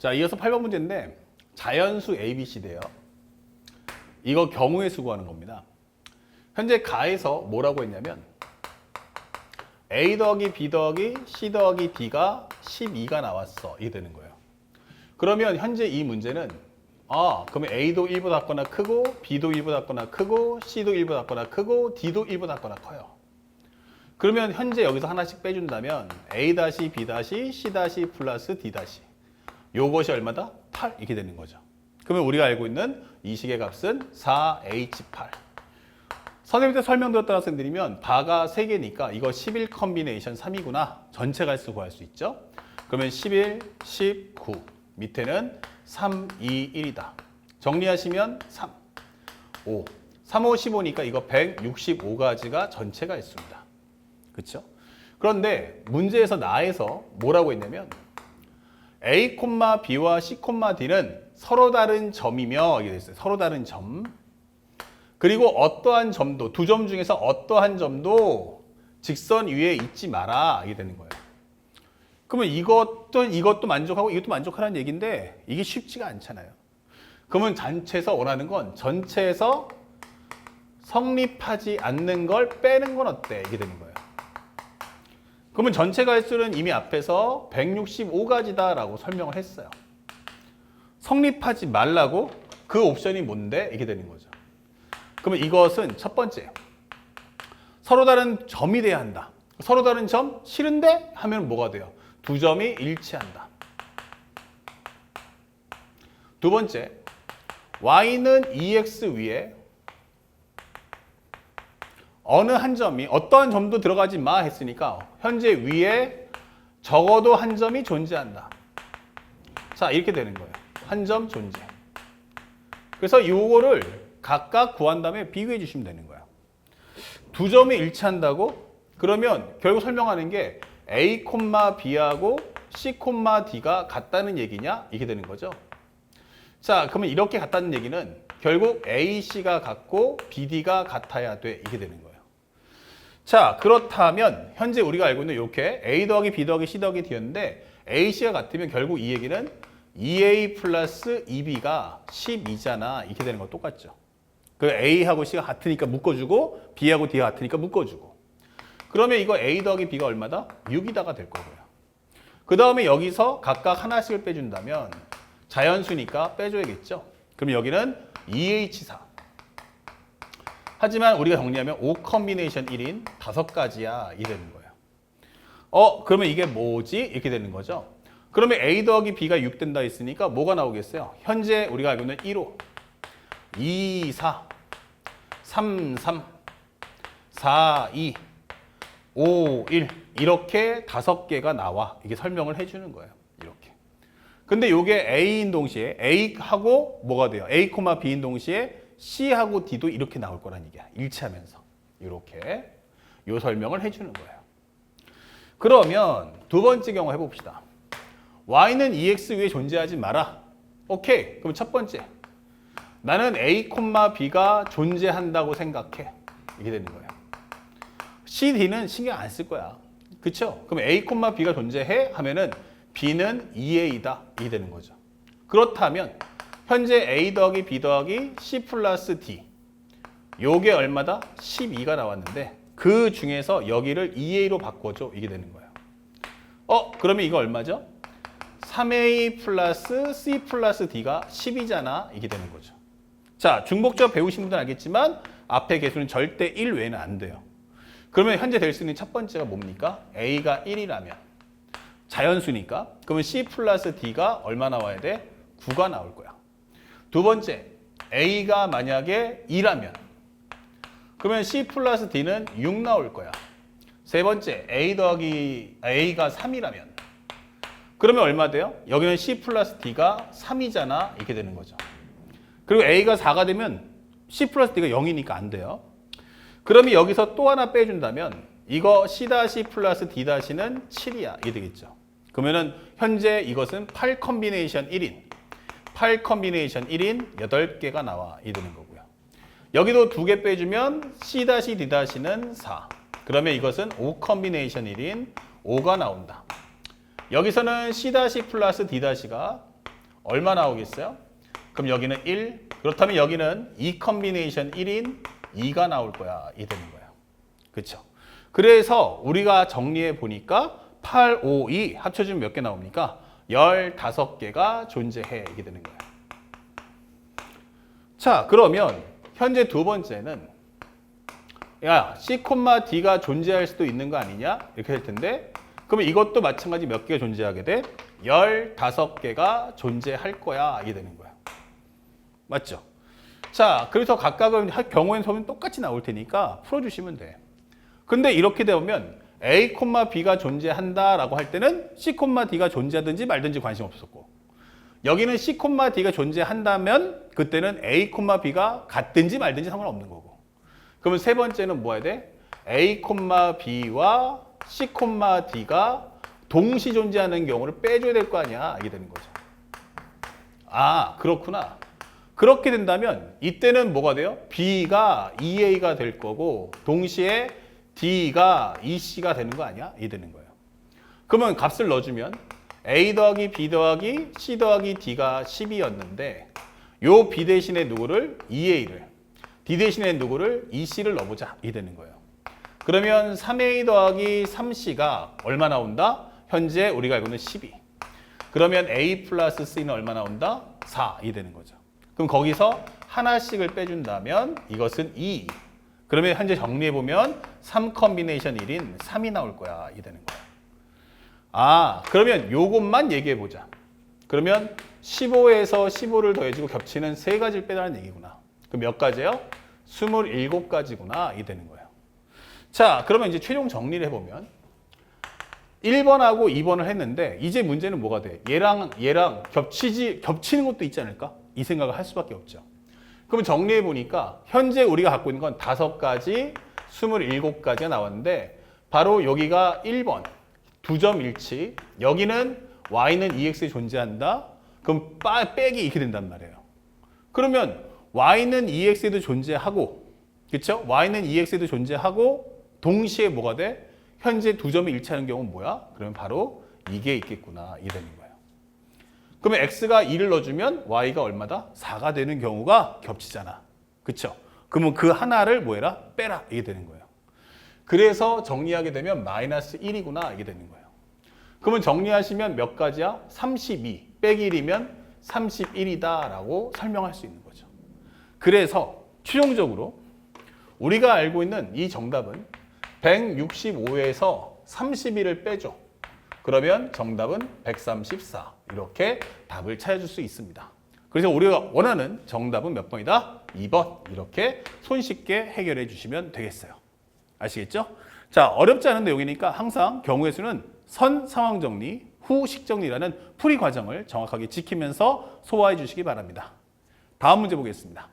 자, 이어서 8번 문제인데 자연수 ABC대요. 이거 경우의 수 구하는 겁니다. 현재 가에서 뭐라고 했냐면 A 더하기 B 더하기 C 더하기 D가 12가 나왔어. 이게 되는 거예요. 그러면 현재 이 문제는 아, 그러면 A도 1보다 작거나 크고 B도 1보다 작거나 크고 C도 1보다 작거나 크고 D도 1보다 작거나 커요. 그러면 현재 여기서 하나씩 빼준다면 A 다시 B 다시 C 다시 플러스 D 요것이 얼마다? 8 이렇게 되는 거죠. 그러면 우리가 알고 있는 이 식의 값은 4H8. 선생님한테 설명드렸던 학생들이면 바가 3개니까 이거 11 컨비네이션 3이구나. 전체 갈수 구할 수 있죠. 그러면 11, 19. 밑에는 3, 2, 1이다. 정리하시면 3, 5. 3, 5, 15니까 이거 165가지가 전체가 있습니다. 그렇죠? 그런데 문제에서 나에서 뭐라고 했냐면 A, B와 C, D는 서로 다른 점이며 이게 됐어요. 서로 다른 점. 그리고 어떠한 점도 두 점 중에서 어떠한 점도 직선 위에 있지 마라 이게 되는 거예요. 그러면 이것도 이것도 만족하고 이것도 만족하라는 얘기인데 이게 쉽지가 않잖아요. 그러면 전체에서 원하는 건 전체에서 성립하지 않는 걸 빼는 건 어때? 이게 되는 거예요. 그러면 전체 갈수는 이미 앞에서 165가지다라고 설명을 했어요. 성립하지 말라고 그 옵션이 뭔데? 이게 되는 거죠. 그러면 이것은 첫 번째. 서로 다른 점이 돼야 한다. 서로 다른 점 싫은데 하면 뭐가 돼요? 두 점이 일치한다. 두 번째. y는 2x 위에 어느 한 점이 어떠한 점도 들어가지 마 했으니까 현재 위에 적어도 한 점이 존재한다. 자, 이렇게 되는 거예요. 한 점 존재. 그래서 요거를 각각 구한 다음에 비교해 주시면 되는 거야. 두 점이 일치한다고? 그러면 결국 설명하는 게 A, B하고 C, D가 같다는 얘기냐? 이게 되는 거죠. 자, 그러면 이렇게 같다는 얘기는 결국 A, C가 같고 BD가 같아야 돼. 이게 되는 거예요. 자, 그렇다면 현재 우리가 알고 있는 이렇게 A 더하기 B 더하기 C 더하기 D였는데 A, C가 같으면 결국 이 얘기는 2A 플러스 2B가 12잖아. 이렇게 되는 거 똑같죠. 그 A하고 C가 같으니까 묶어주고 B하고 D가 같으니까 묶어주고. 그러면 이거 A 더하기 B가 얼마다? 6이다가 될 거고요. 그 다음에 여기서 각각 하나씩을 빼준다면 자연수니까 빼줘야겠죠. 그럼 여기는 2H4. 하지만 우리가 정리하면 5 컨비네이션 1인 다섯 가지야. 이 되는 거예요. 어, 그러면 이게 뭐지? 이렇게 되는 거죠. 그러면 A 더하기 B가 6 된다 했으니까 뭐가 나오겠어요? 현재 우리가 알고 있는 1호, 2, 4, 3, 3, 4, 2, 5, 1 이렇게 다섯 개가 나와. 이게 설명을 해주는 거예요. 이렇게. 근데 이게 A인 동시에 A하고 뭐가 돼요? A, B인 동시에 C하고 D도 이렇게 나올 거란 얘기야. 일치하면서. 이렇게 요 설명을 해주는 거예요. 그러면 두 번째 경우 해봅시다. Y는 EX 위에 존재하지 마라. 오케이. 그럼 첫 번째. 나는 A, B가 존재한다고 생각해. 이게 되는 거예요. C, D는 신경 안 쓸 거야. 그쵸? 그럼 A, B가 존재해? 하면은 B는 2A다. 이게 되는 거죠. 그렇다면 현재 A 더하기 B 더하기 C 플러스 D 요게 얼마다? 12가 나왔는데 그 중에서 여기를 2A로 바꿔줘. 이게 되는 거예요. 어? 그러면 이거 얼마죠? 3A 플러스 C 플러스 D가 10이잖아. 이게 되는 거죠. 자, 중복적 배우신 분들은 알겠지만 앞에 개수는 절대 1 외에는 안 돼요. 그러면 현재 될 수 있는 첫 번째가 뭡니까? A가 1이라면 자연수니까 그러면 C 플러스 D가 얼마 나와야 돼? 9가 나올 거야. 두 번째, A가 만약에 2라면 그러면 C 플러스 D는 6 나올 거야. 세 번째, A 더하기 A가 3이라면 그러면 얼마 돼요? 여기는 C 플러스 D가 3이잖아. 이렇게 되는 거죠. 그리고 A가 4가 되면 C 플러스 D가 0이니까 안 돼요. 그러면 여기서 또 하나 빼준다면 이거 C 다시 플러스 D 다시는 7이야. 이게 되겠죠. 그러면은 현재 이것은 8 컨비네이션 1인 8 컨비네이션 1인 8개가 나와. 이 되는 거고요. 여기도 두개 빼주면 C 다시 D 다시는 4. 그러면 이것은 5 컨비네이션 1인 5가 나온다. 여기서는 C 플러스 D 다시가 얼마 나오겠어요? 그럼 여기는 1. 그렇다면 여기는 2 컨비네이션 1인 2가 나올 거야. 이 되는 거예요. 그렇죠? 그래서 우리가 정리해 보니까 8, 5, 2 합쳐지면 몇 개 나옵니까? 15개가 존재해. 이게 되는 거예요. 자, 그러면 현재 두 번째는 야, C, D가 존재할 수도 있는 거 아니냐? 이렇게 될 텐데 그러면 이것도 마찬가지 몇 개가 존재하게 돼? 15개가 존재할 거야. 이게 되는 거야. 맞죠? 자, 그래서 각각은 할 경우엔 소문 똑같이 나올 테니까 풀어주시면 돼. 근데 이렇게 되면 A, B가 존재한다라고 할 때는 C, D가 존재하든지 말든지 관심 없었고 여기는 C, D가 존재한다면 그때는 A, B가 같든지 말든지 상관없는 거고 그러면 세 번째는 뭐 해야 돼? A, B와 C, D가 동시 존재하는 경우를 빼줘야 될 거 아니야 이게 되는 거죠 아 그렇구나 그렇게 된다면 이때는 뭐가 돼요? B가 EA가 될 거고 동시에 D가 EC가 되는 거 아니야? 이 되는 거예요. 그러면 값을 넣어주면 A 더하기 B 더하기 C 더하기 D가 10이었는데 요 B 대신에 누구를 EA를 D 대신에 누구를 EC를 넣어보자 이 되는 거예요. 그러면 3A 더하기 3C가 얼마 나온다? 현재 우리가 알고 있는 12. 그러면 A 플러스 C는 얼마 나온다? 4. 이 되는 거죠. 그럼 거기서 하나씩을 빼준다면 이것은 2. 그러면 현재 정리해보면 3 컨비네이션 1인 3이 나올 거야. 이 되는 거야. 아, 그러면 요것만 얘기해보자. 그러면 15에서 15를 더해주고 겹치는 세 가지를 빼라는 얘기구나. 그럼 몇 가지예요? 27가지구나. 이 되는 거예요. 자, 그러면 이제 최종 정리를 해보면 1번하고 2번을 했는데 이제 문제는 뭐가 돼? 얘랑 얘랑 겹치지 겹치는 것도 있지 않을까? 이 생각을 할 수밖에 없죠. 그럼 정리해 보니까 현재 우리가 갖고 있는 건 다섯 가지, 27가지가 나왔는데 바로 여기가 1번 두 점 일치. 여기는 y는 ex에 존재한다. 그럼 빠, 빼기 이렇게 된단 말이에요. 그러면 y는 ex에도 존재하고 그렇죠? y는 ex에도 존재하고 동시에 뭐가 돼? 현재 두 점이 일치하는 경우는 뭐야? 그러면 바로 이게 있겠구나. 이 되는 거예요. 그러면 x가 2를 넣어주면 y가 얼마다? 4가 되는 경우가 겹치잖아. 그쵸? 그러면 그 하나를 뭐 해라? 빼라. 이게 되는 거예요. 그래서 정리하게 되면 마이너스 1이구나. 이게 되는 거예요. 그러면 정리하시면 몇 가지야? 32 빼기 1이면 31이다. 라고 설명할 수 있는 거죠. 그래서 최종적으로 우리가 알고 있는 이 정답은 165에서 31을 빼줘. 그러면 정답은 134. 이렇게 답을 찾아줄 수 있습니다. 그래서 우리가 원하는 정답은 몇 번이다? 2번. 이렇게 손쉽게 해결해 주시면 되겠어요. 아시겠죠? 자, 어렵지 않은 내용이니까 항상 경우의 수는 선 상황 정리, 후 식 정리라는 풀이 과정을 정확하게 지키면서 소화해 주시기 바랍니다. 다음 문제 보겠습니다.